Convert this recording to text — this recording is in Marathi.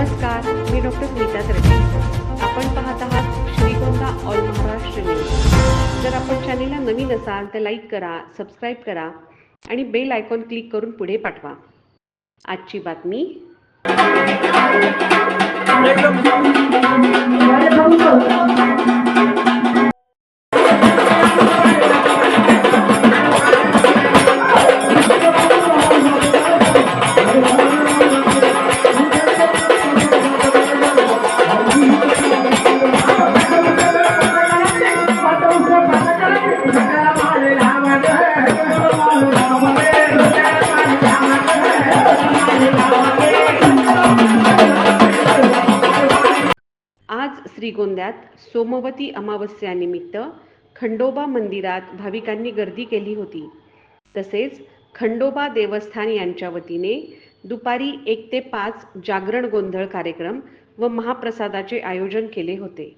नमस्कार मी डॉक्टर स्मिता तरटे आपण पाहत आहात श्रीगोंदा ऑल महाराष्ट्र न्यूज. जर आपण चॅनेलला नवीन असाल तर लाईक करा सबस्क्राईब करा आणि बेल आयकॉन क्लिक करून पुढे पाठवा. आजची बातमी. श्रीगोंद्यात सोमवती अमावस्यानिमित्त खंडोबा मंदिरात भाविकांनी गर्दी केली होती. तसेच खंडोबा देवस्थान यांच्या वतीने दुपारी एक ते पाच जागरण गोंधळ कार्यक्रम व महाप्रसादाचे आयोजन केले होते.